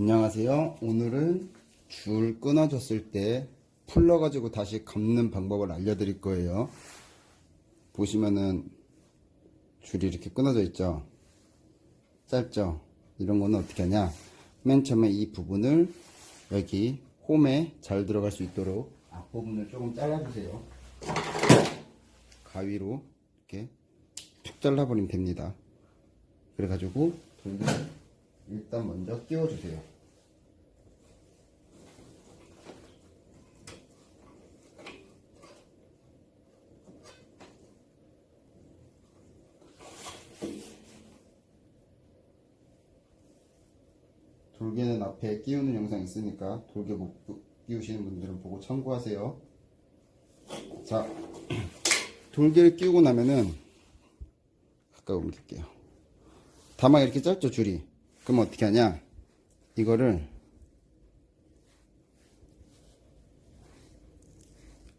안녕하세요. 오늘은 줄 끊어졌을 때 풀러가지고 다시 감는 방법을 알려드릴 거예요. 보시면은 줄이 이렇게 끊어져 있죠. 짧죠. 이런 거는 어떻게 하냐. 맨 처음에 이 부분을 여기 홈에 잘 들어갈 수 있도록 앞부분을 조금 잘라주세요. 가위로 이렇게 툭 잘라버리면 됩니다. 그래가지고 돌을 일단 먼저 끼워주세요. 돌개는 앞에 끼우는 영상 있으니까 돌개 못 끼우시는 분들은 보고 참고하세요. 자, 돌개를 끼우고 나면은 가까이 옮길게요. 다만 이렇게 짧죠 줄이. 그럼 어떻게 하냐? 이거를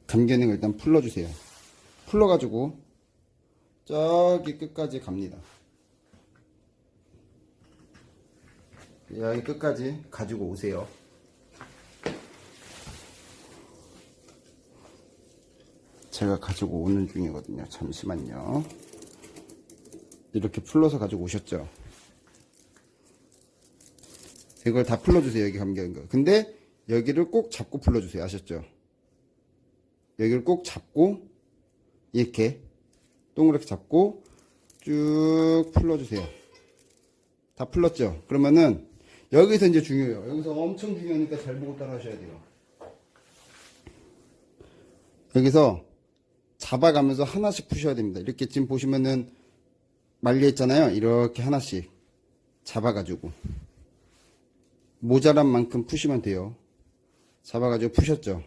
감겨있는 걸 일단 풀러주세요. 풀러가지고 저기 끝까지 갑니다. 여기 끝까지 가지고 오세요. 제가 가지고 오는 중이거든요. 잠시만요. 이렇게 풀러서 가지고 오셨죠? 이걸 다 풀러주세요. 여기 감겨있는 거. 근데 여기를 꼭 잡고 풀러주세요. 아셨죠? 여기를 꼭 잡고 이렇게 동그랗게 잡고 쭉 풀러주세요. 다 풀렀죠? 그러면은 여기서 이제 중요해요. 여기서 엄청 중요하니까 잘 보고 따라 하셔야 돼요. 여기서 잡아가면서 하나씩 푸셔야 됩니다. 이렇게 지금 보시면은 말려 있잖아요. 이렇게 하나씩 잡아가지고 모자란 만큼 푸시면 돼요. 잡아가지고 푸셨죠?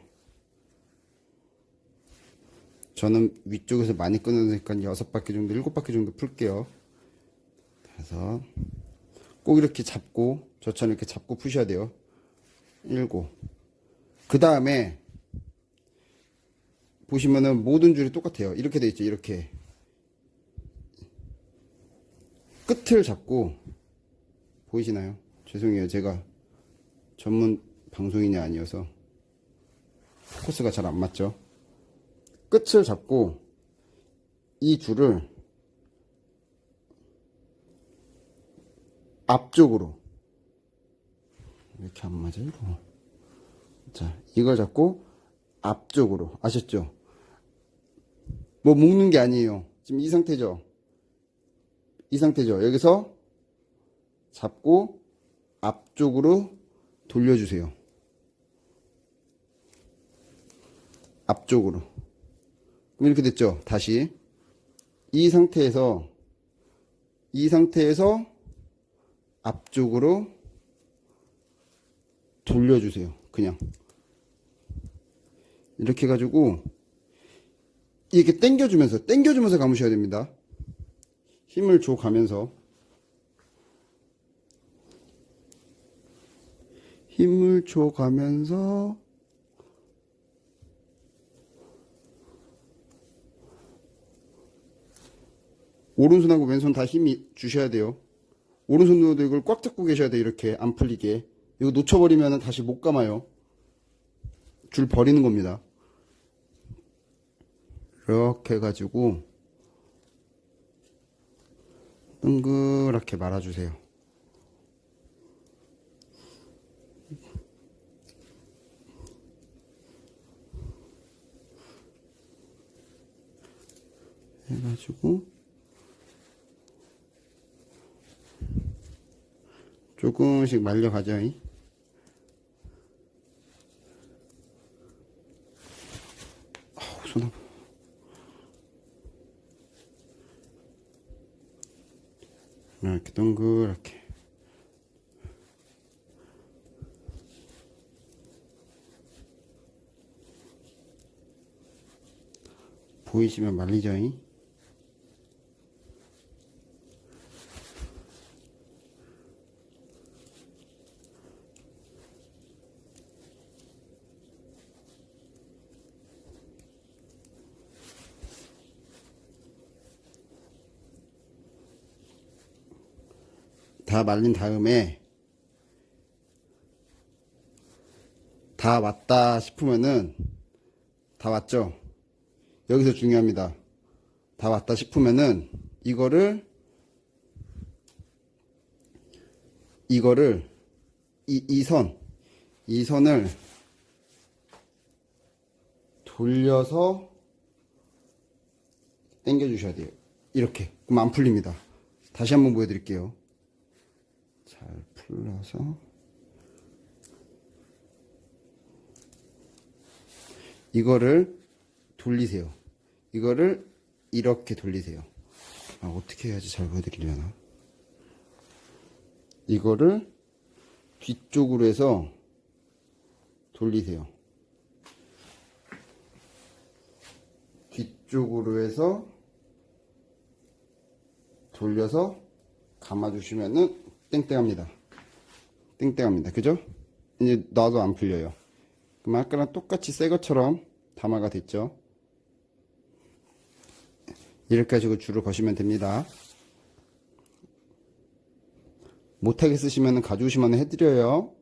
저는 위쪽에서 많이 끊어내니까 여섯 바퀴 정도, 일곱 바퀴 정도 풀게요. 그래서 꼭 이렇게 잡고 저처럼 이렇게 잡고 푸셔야 돼요. 일곱. 그 다음에 보시면은 모든 줄이 똑같아요. 이렇게 돼 있죠. 이렇게 끝을 잡고 보이시나요? 죄송해요. 제가 전문 방송인이 아니어서 포커스가 잘 안 맞죠. 끝을 잡고 이 줄을 앞쪽으로. 이렇게 안 맞아 이거? 자 이걸 잡고 앞쪽으로. 아셨죠? 뭐 묶는 게 아니에요. 지금 이 상태죠? 이 상태죠. 여기서 잡고 앞쪽으로 돌려주세요 앞쪽으로 그럼 이렇게 됐죠 다시 이 상태에서 이 상태에서 앞쪽으로 돌려주세요. 그냥. 이렇게 해가지고, 이렇게 당겨주면서, 당겨주면서 감으셔야 됩니다. 힘을 줘 가면서. 힘을 줘 가면서, 오른손하고 왼손 다 힘이 주셔야 돼요. 오른손으로도 이걸 꽉 잡고 계셔야 돼 이렇게 안 풀리게. 이거 놓쳐버리면 다시 못 감아요. 줄 버리는 겁니다. 이렇게 해가지고 동그랗게 말아주세요 해가지고 조금씩 말려가죠. 이. 아우, 손 아파. 이렇게 동그랗게. 보이시면 말리죠. 이. 다 말린 다음에 다 왔다 싶으면은 다 왔죠? 여기서 중요합니다. 다 왔다 싶으면은 이거를 이거를 이, 이 선, 이 선을 돌려서 당겨 주셔야 돼요. 이렇게. 그럼 안 풀립니다. 다시 한번 보여드릴게요. 잘 풀러서 이거를 돌리세요. 이거를 이렇게 돌리세요. 아, 어떻게 해야지 잘 보여드리려나? 이거를 뒤쪽으로 해서 돌리세요. 뒤쪽으로 해서 돌려서 감아주시면은 땡땡합니다. 땡땡합니다. 그죠? 이제 놔도 안 풀려요. 그럼 아까랑 똑같이 새 것처럼 담아가 됐죠? 이렇게 하시고 줄을 거시면 됩니다. 못하게 쓰시면 가져오시면 해드려요.